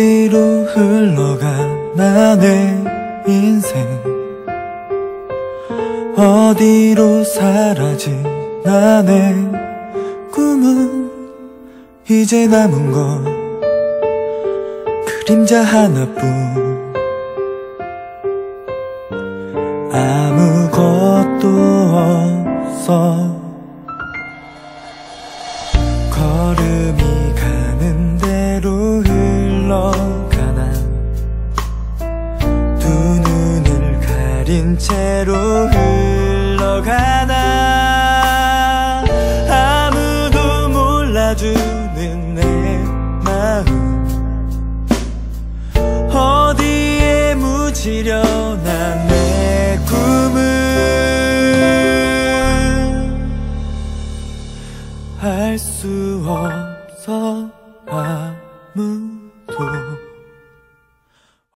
어디로 흘러가 나의 인생? 어디로 사라진 나의 꿈은 이제 남은 건 그림자 하나뿐 가린 채로 흘러가나 아무도 몰라주는 내 마음 어디에 묻히려나 내 꿈을 알 수 없어 아.